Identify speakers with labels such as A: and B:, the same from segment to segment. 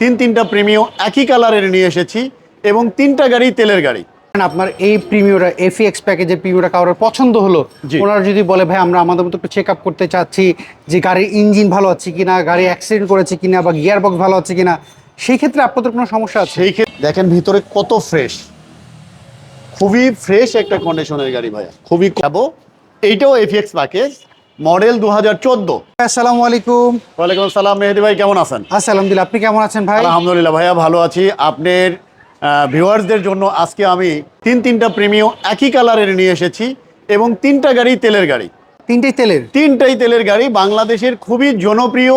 A: তিন তিনটা প্রিমিয় একই কালারের নিয়ে এসেছি এবং তিনটা গাড়ি তেলের গাড়ি।
B: আপনার এই প্রিমিয়রা এফিএক্স প্যাকেজের প্রিমিয়রা কারোর পছন্দ হলো। ওনারা যদি বলে ভাই আমরা আমাদের মতো একটু চেক আপ করতে চাচ্ছি যে গাড়ির ইঞ্জিন ভালো আছে কিনা গাড়ি অ্যাক্সিডেন্ট করেছে কিনা বা গিয়ার বক্স ভালো আছে কিনা সেই ক্ষেত্রে আপনাদের কোনো সমস্যা আছে?
A: সেই ক্ষেত্রে দেখেন ভিতরে কত ফ্রেশ খুবই ফ্রেশ একটা কন্ডিশনের গাড়ি ভাইয়া। খুবই যাব। এইটাও এফএক্স প্যাকেজ মডেল দু হাজার চোদ্দ।
B: আসসালামু আলাইকুম।
A: ওয়ালাইকুম আসসালাম মেহেদি ভাই কেমন আছেন?
B: আচ্ছা আলহামদুলিল্লাহ আপনি কেমন আছেন ভাই?
A: আলহামদুলিল্লাহ ভাইয়া ভালো আছি। আপনার ভিউয়ার্সদের জন্য আজকে আমি তিন তিনটা প্রিমিয় একই কালারের নিয়ে এসেছি এবং তিনটা গাড়ি তেলের গাড়ি।
B: তিনটেই তেলের?
A: তিনটাই তেলের গাড়ি বাংলাদেশের খুবই জনপ্রিয়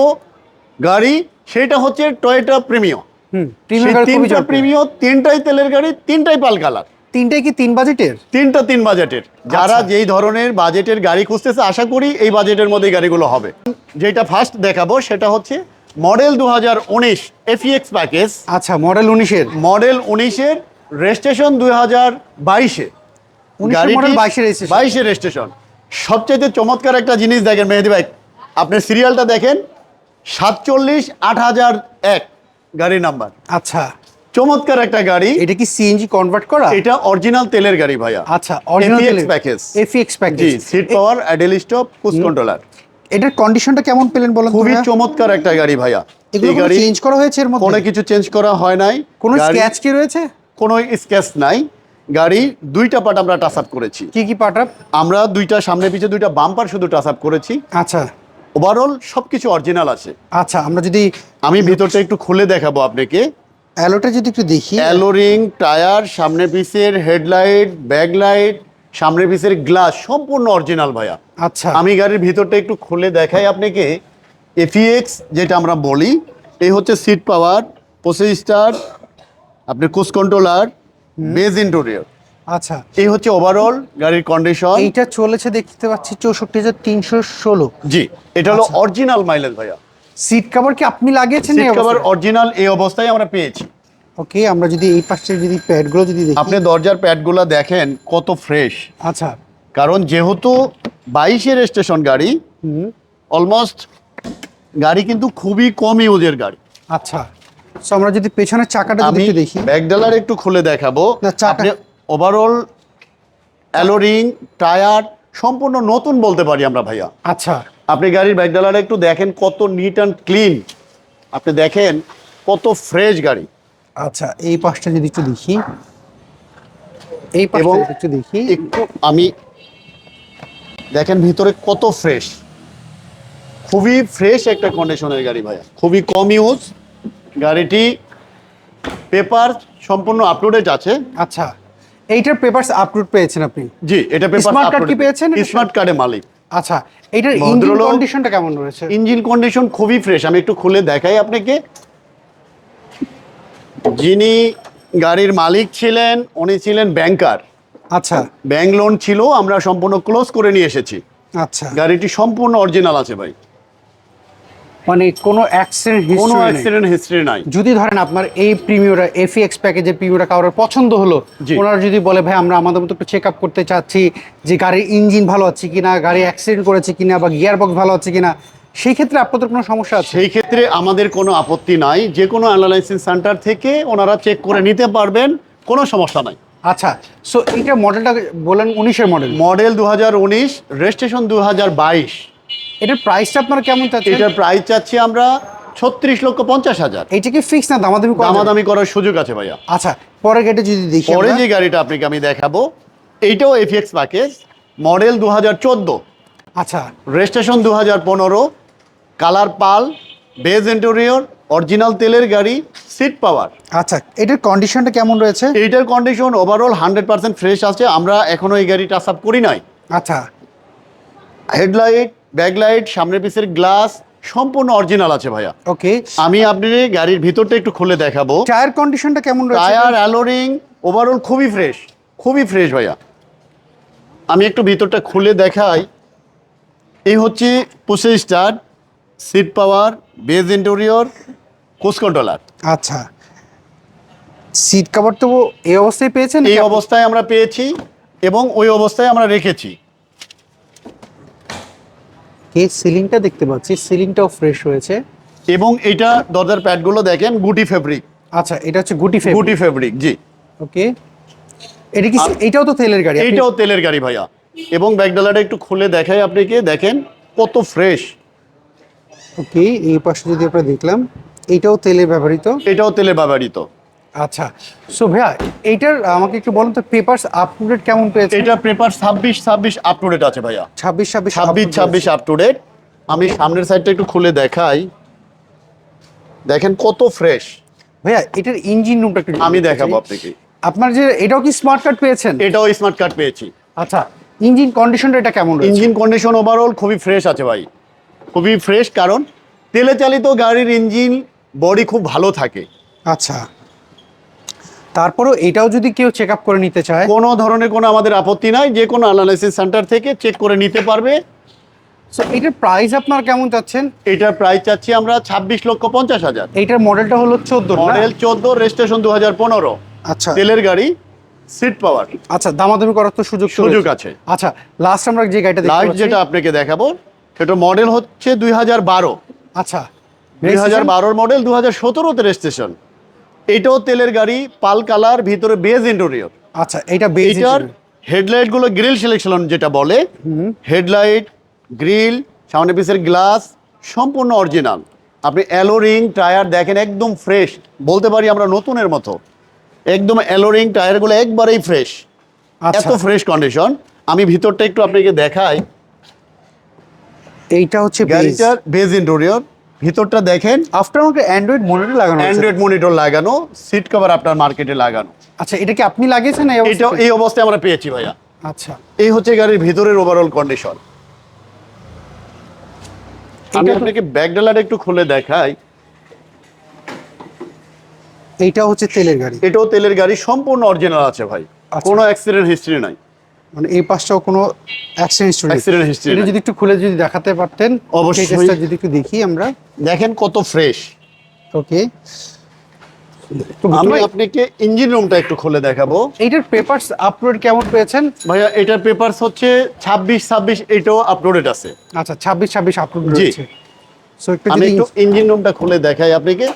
A: গাড়ি সেটা হচ্ছে টয়োটা প্রিমিয়
B: হুম
A: সেই
B: প্রিমিয়ার খুবই
A: তিনটা
B: জনপ্রিয়।
A: প্রিমিয় তিনটাই তেলের গাড়ি তিনটাই পাল কালার
B: তিনটাই কি তিন বাজেটের
A: তিনটা তিন বাজেটের যারা যেই ধরনের বাজেটের গাড়ি খুঁজতেছে আশা করি এই বাজেটের মধ্যে গাড়িগুলো হবে। যেটা ফার্স্ট দেখাবো সেটা হচ্ছে মডেল দু হাজার উনিশ এফিএক্স প্যাকেজ
B: আচ্ছা মডেল উনিশের।
A: মডেল উনিশের রেজিস্ট্রেশন দুই হাজার বাইশে।
B: 19 model 22
A: বাইশে রেজিস্ট্রেশন সবচেয়ে চমৎকার একটা জিনিস দেখেন মেহেদি ভাই আপনার সিরিয়ালটা দেখেন সাতচল্লিশ আট হাজার এক গাড়ির নাম্বার
B: আচ্ছা।
A: চমৎকার একটা গাড়ি।
B: এটা কি সিএনজি কনভার্ট করা?
A: এটা অরিজিনাল তেলের গাড়ি ভাইয়া।
B: আচ্ছা original
A: package
B: FX
A: G
B: package
A: seat power Adele stop push controller
B: এটার কন্ডিশনটা কেমন পেলেন বলেন
A: খুবই চমৎকার একটা গাড়ি ভাইয়া। এই গাড়ি
B: চেঞ্জ করা হয়েছে এর মধ্যে?
A: কোনো কিছু চেঞ্জ করা হয় নাই।
B: কোনো স্ক্র্যাচ কি রয়েছে?
A: কোনো স্কেচ নাই। গাড়ি দুইটা পার্ট আমরা টাচ আপ করেছি।
B: কি কি পার্ট আপ
A: আমরা দুইটা সামনে পিছে দুইটা বাম্পার শুধু টাচ আপ করেছি।
B: আচ্ছা।
A: ওভারঅল সবকিছু অরিজিনাল আছে।
B: আচ্ছা আমরা যদি
A: আমি ভিতরটা একটু খুলে দেখাবো আপনাকে।
B: অ্যালোটা যদি একটু দেখি।
A: অ্যালোরিং টায়ার সামনে পিসের হেডলাইট ব্যাক লাইট সামনে পিসের গ্লাস সম্পূর্ণ অরিজিনাল ভাইয়া।
B: আচ্ছা।
A: আমি গাড়ির ভিতরটা একটু খুলে দেখাই আপনাকে। এফিএক্স যেটা আমরা বলি এই হচ্ছে সিট পাওয়ার পঁচিশ স্টার আপনি কোচ কন্ট্রোলার বেজ ইন্টোরিয়র।
B: আচ্ছা।
A: এই হচ্ছে ওভারঅল গাড়ির কন্ডিশন
B: এইটা চলেছে দেখতে পাচ্ছি চৌষট্টি হাজার তিনশো ষোলো।
A: জি এটা হলো
B: আচ্ছা।
A: অরিজিনাল মাইলেজ ভাইয়া।
B: সিট কভার কি আপনি লাগিয়েছেন
A: সিট কভার অরিজিনাল এই অবস্থায় আমরা পেয়েছি।
B: ওকে আমরা যদি এই পাশে যদি প্যাডগুলো যদি দেখি।
A: আপনি দরজার প্যাডগুলো দেখেন কত ফ্রেশ
B: আচ্ছা।
A: কারণ যেহেতু বাইশের স্টেশন গাড়ি অলমোস্ট গাড়ি কিন্তু খুবই কম ইউজের গাড়ি।
B: আচ্ছা। সো আমরা যদি পেছনের চাকাটা যদি একটু দেখি।
A: ব্যাকডালার একটু খুলে দেখাবো। আপনি ওভারঅল অ্যালোরিং টায়ার সম্পূর্ণ নতুন বলতে পারি আমরা ভাইয়া।
B: আচ্ছা।
A: আপনি গাড়ির ব্যাকডালার একটু দেখেন কত নিট অ্যান্ড ক্লিন আপনি দেখেন কত ফ্রেশ গাড়ি।
B: আচ্ছা এই পাশটা যদি একটু দেখি। এই পাশটা
A: এবং
B: একটু দেখি।
A: একটু আমি দেখেন ভিতরে কত ফ্রেশ খুবই ফ্রেশ একটা কন্ডিশনের গাড়ি ভাইয়া। খুবই কম ইউজ গাড়িটি পেপার সম্পূর্ণ আপলোডেড আছে
B: আচ্ছা এইটার পেপারস আপলোড পেয়েছেন আপনি?
A: জি এটা পেপার
B: Smart card কি পেয়েছেন?
A: স্মার্ট কার্ডে মালিক।
B: আচ্ছা এটার ইঞ্জিন কন্ডিশনটা কেমন রয়েছে?
A: ইঞ্জিন কন্ডিশন খুবই ফ্রেশ আমি একটু খুলে দেখাই আপনাকে। যিনি গাড়ির মালিক ছিলেন উনি ছিলেন ব্যাংকার
B: আচ্ছা।
A: ব্যাংক লোন ছিল আমরা সম্পূর্ণ ক্লোজ করে নিয়ে এসেছি।
B: আচ্ছা।
A: গাড়িটি সম্পূর্ণ অরিজিনাল আছে ভাই।
B: মানে কোনো অ্যাক্সিডেন্ট
A: কোনো অ্যাক্সিডেন্ট হিস্ট্রি নাই।
B: যদি ধরেন আপনার এই প্রিমিয়রা এফিএক্স প্যাকেজের প্রিমিয়রা কারোর পছন্দ হলো। ওনারা যদি বলে ভাই আমরা আমাদের মতো একটু চেক আপ করতে চাচ্ছি যে গাড়ির ইঞ্জিন ভালো আছে কিনা গাড়ি অ্যাক্সিডেন্ট করেছে কিনা বা গিয়ার বক্স ভালো আছে কিনা সেই ক্ষেত্রে আপনাদের কোনো সমস্যা আছে?
A: সেই ক্ষেত্রে আমাদের কোনো আপত্তি নাই। যে কোনো অ্যানালাইসিস সেন্টার থেকে ওনারা চেক করে নিতে পারবেন কোনো সমস্যা নাই।
B: আচ্ছা সো এইটা মডেলটা বলেন উনিশের মডেল
A: মডেল দু হাজার উনিশ রেজিস্ট্রেশন দু হাজার বাইশ।
B: এটার প্রাইসটা আপনার কেমন চাচ্ছেন?
A: এটার প্রাইস চাচ্ছি আমরা ছত্রিশ লক্ষ পঞ্চাশ হাজার।
B: এইটা কি ফিক্স না দামাদামি
A: দামাদামি করার সুযোগ আছে ভাইয়া।
B: আচ্ছা পরে গেটে যদি দেখি
A: পরে যে গাড়িটা আপনাকে আমি দেখাবো এইটাও এফএক্স প্যাকেজ মডেল দু হাজার চোদ্দ।
B: আচ্ছা।
A: রেজিস্ট্রেশন দু হাজার পনেরো colour pearl beige interior original তেলের গাড়ি সিট পাওয়ার
B: আচ্ছা এটার কন্ডিশনটা কেমন রয়েছে?
A: এইটার condition overall hundred percent fresh আছে আমরা এখনও এই গাড়ি টাচ আপ করি নাই।
B: আচ্ছা।
A: হেডলাইট ব্যাকলাইট সামনের পিসের গ্লাস সম্পূর্ণ অরিজিনাল আছে ভাইয়া।
B: ওকে
A: আমি আপনার গাড়ির ভিতরটা একটু খুলে দেখাবো।
B: টায়ার কন্ডিশনটা কেমন রয়েছে?
A: টায়ার অ্যালোরিং ওভারঅল খুবই ফ্রেশ খুবই ফ্রেশ ভাইয়া। আমি একটু ভিতরটা খুলে দেখাই। এই হচ্ছে push start seat power beige interior coach controller
B: আচ্ছা। সিট কভার তো এই অবস্থায় পেয়েছেন
A: এই অবস্থায় আমরা পেয়েছি এবং ওই অবস্থায় আমরা রেখেছি।
B: এই সিলিংটা দেখতে পাচ্ছি সিলিংটাও ফ্রেশ হয়েছে।
A: এবং এটা দরজার প্যাডগুলো দেখেন গুটি ফেব্রিক
B: আচ্ছা এটা হচ্ছে গুটি ফেভ
A: গুটি ফেব্রিক জি।
B: ওকে। এটা কি এটাও তো তেলের গাড়ি?
A: এইটাও তেলের গাড়ি ভাইয়া। এবং ব্যাগডালাটা একটু খুলে দেখাই আপনাকে দেখেন কত ফ্রেশ
B: ওকে এই পাশে যদি আমরা দেখলাম এটাও তেলে ব্যবহৃত।
A: এটাও তেলে ব্যবহৃত।
B: আচ্ছা সো ভাইয়া এইটার আমাকে একটু বলুন তো পেপারস আপ টু ডেট কেমন পেয়েছে?
A: এটা পেপার ছাব্বিশ ছাব্বিশ আপ টু ডেট আছে ভাইয়া।
B: ছাব্বিশ ছাব্বিশ
A: ছাব্বিশ ছাব্বিশ আপ টু ডেট আমি সামনের সাইডটা একটু খুলে দেখাই। দেখেন কত ফ্রেশ
B: ভাইয়া এটার ইঞ্জিন রুমটা একটু
A: আমি দেখাবো আপনাকে।
B: আপনার যে এটাও কি স্মার্ট কার্ড পেয়েছেন?
A: এটাও স্মার্ট কার্ড পেয়েছি।
B: আচ্ছা ইঞ্জিন কন্ডিশনটা এটা কেমন
A: ইঞ্জিন কন্ডিশন ওভারঅল খুবই ফ্রেশ আছে ভাই। খুবই ফ্রেশ কারণ তেলে চালিত গাড়ির ইঞ্জিন বডি খুব ভালো থাকে।
B: আচ্ছা। তারপরেও এটাও যদি কেউ চেক আপ করে নিতে চায়
A: কোনো ধরনের কোনো আমাদের আপত্তি নাই যে কোনো অ্যানালাইসিস সেন্টার থেকে চেক করে নিতে পারবে।
B: সো এটার প্রাইস আপনার কেমন চাচ্ছেন?
A: এটার প্রাইস চাচ্ছি আমরা ছাব্বিশ লক্ষ পঞ্চাশ হাজার।
B: এইটার মডেলটা হলো চোদ্দ
A: মডেল চোদ্দ রেজিস্ট্রেশন দু হাজার পনেরো।
B: আচ্ছা।
A: তেলের গাড়ি সিট পাওয়ার
B: আচ্ছা দামাদামি করার তো সুযোগ
A: সুযোগ আছে।
B: আচ্ছা লাস্ট আমরা যে গাড়িটা
A: লাস্ট যেটা আপনাকে দেখাবো সেটা মডেল হচ্ছে দুই হাজার বারো।
B: আচ্ছা।
A: দুই হাজার বারোর মডেল দু হাজার সতেরোতে রেজিস্ট্রেশন এটাও তেলের গাড়ি পাল কালার ভিতরে বেজ ইন্টেরিয়র
B: আচ্ছা এটা বেজ
A: এইটার হেডলাইটগুলো গ্রিল সিলেকশন যেটা বলে হেডলাইট গ্রিল সামনে পিসের গ্লাস সম্পূর্ণ অরিজিনাল আপনি অ্যালোরিং টায়ার দেখেন একদম ফ্রেশ বলতে পারি আমরা নতুনের মতো। একদম অ্যালোরিং টায়ারগুলো একবারেই ফ্রেশ
B: আচ্ছা।
A: এত ফ্রেশ কন্ডিশন আমি ভিতরটা একটু আপনাকে দেখাই।
B: এইটা হচ্ছে
A: গাড়িটার বেজ ইন্টেরিয়র ভিতরটা দেখেন
B: আফটার আমাকে অ্যান্ড্রয়েড মনিটর লাগানো
A: অ্যান্ড্রয়েড মনিটর লাগানো সিট কভার আপনার মার্কেটে লাগানো।
B: আচ্ছা এটা কি আপনি লাগিয়েছেন
A: এটাও এই অবস্থায় আমরা পেয়েছি ভাইয়া।
B: আচ্ছা।
A: এই হচ্ছে গাড়ির ভিতরের ওভারঅল কন্ডিশন আমি
B: এটা
A: আপনাকে ব্যাকডালাটা একটু খুলে দেখাই।
B: এইটা হচ্ছে তেলের গাড়ি।
A: এটাও তেলের গাড়ি সম্পূর্ণ অরিজিনাল আছে ভাই।
B: আচ্ছা।
A: কোনো অ্যাক্সিডেন্ট হিস্ট্রি নাই।
B: মানে এই পাশটাও কোনো অ্যাক্সিডেন্ট হিস্ট্রি এটা যদি একটু খুলে যদি দেখাতে পারতেন
A: অবশ্যই।
B: যদি একটু দেখি আমরা।
A: দেখেন কত ফ্রেশ
B: ওকে
A: আমি আপনাকে ইঞ্জিন রুমটা একটু খুলে দেখাবো।
B: এইটার পেপারস আপলোড কেমন পেয়েছেন?
A: ভাইয়া এটার পেপারস হচ্ছে ছাব্বিশ ছাব্বিশ এটাও আপলোডেড আছে।
B: আচ্ছা ছাব্বিশ ছাব্বিশ আপলোড
A: জি।
B: রয়েছে। সো একটু
A: আমি একটু ইঞ্জিন রুমটা খুলে দেখাই আপনাকে।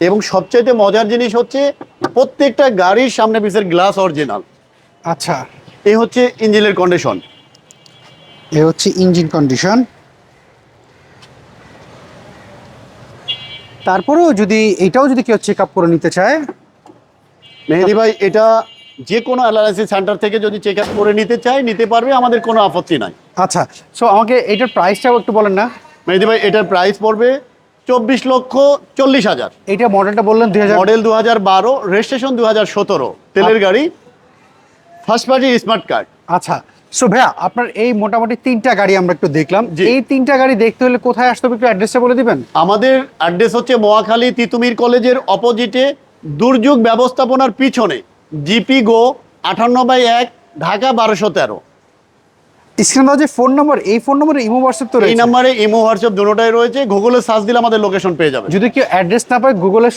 A: এবং সবচাইতে মজার জিনিস হচ্ছে প্রত্যেকটা গাড়ির সামনে পিসের গ্লাস অরিজিনাল
B: আচ্ছা।
A: এই হচ্ছে ইঞ্জিনের কন্ডিশন
B: এ হচ্ছে ইঞ্জিন কন্ডিশন তারপরেও যদি এটাও যদি কেউ চেক আপ করে নিতে চায়
A: মেহেদি ভাই এটা যে কোনো অ্যানালাইসিস সেন্টার থেকে যদি চেক আপ করে নিতে চায় নিতে পারবে আমাদের কোনো আপত্তি নাই।
B: আচ্ছা সো আমাকে এটার প্রাইসটাও একটু বলেন না।
A: মেহেদি ভাই এটার প্রাইস পড়বে চব্বিশ লক্ষ চল্লিশ হাজার।
B: এটা মডেলটা বললেন দুই হাজার
A: মডেল দু হাজার বারো রেজিস্ট্রেশন দু হাজার সতেরো। তেলের গাড়ি ফার্স্ট পার্টি স্মার্ট কার্ড।
B: আচ্ছা সো ভাইয়া আপনার এই মোটামুটি তিনটা গাড়ি আমরা একটু দেখলাম। এই তিনটা গাড়ি দেখতে হলে কোথায় আসতে হবে একটু অ্যাড্রেসটা বলে দিবেন?
A: আমাদের অ্যাড্রেস হচ্ছে মোয়াখালী তিতুমির কলেজের অপোজিটে দুর্যোগ ব্যবস্থাপনার পিছনে জিপি গো আটান্ন বাই এক ঢাকা বারোশো তেরো।
B: স্ক্রিনে যে ফোন নম্বর এই ফোন নম্বরে ইমো হোয়াটসঅ্যাপ তো
A: এই নাম্বারে ইমো হোয়াটসঅ্যাপ দুটোটাই রয়েছে গুগলে সার্চ দিলে আমাদের লোকেশন পেয়ে যাবে।
B: যদি কেউ অ্যাড্রেস না পায় গুগলে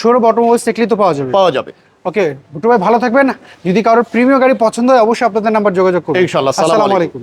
B: সৌরভ অটোমোবাইলস দেখলেই তো পাওয়া যাবে।
A: পাওয়া যাবে।
B: ওকে ভুট্টু ভাই ভালো থাকবেন। যদি কারোর প্রিমিয় গাড়ি পছন্দ হয় অবশ্যই আপনাদের নাম্বার যোগাযোগ করুন।
A: ইনশাআল্লাহ, আসসালামু।
B: আলাইকুম।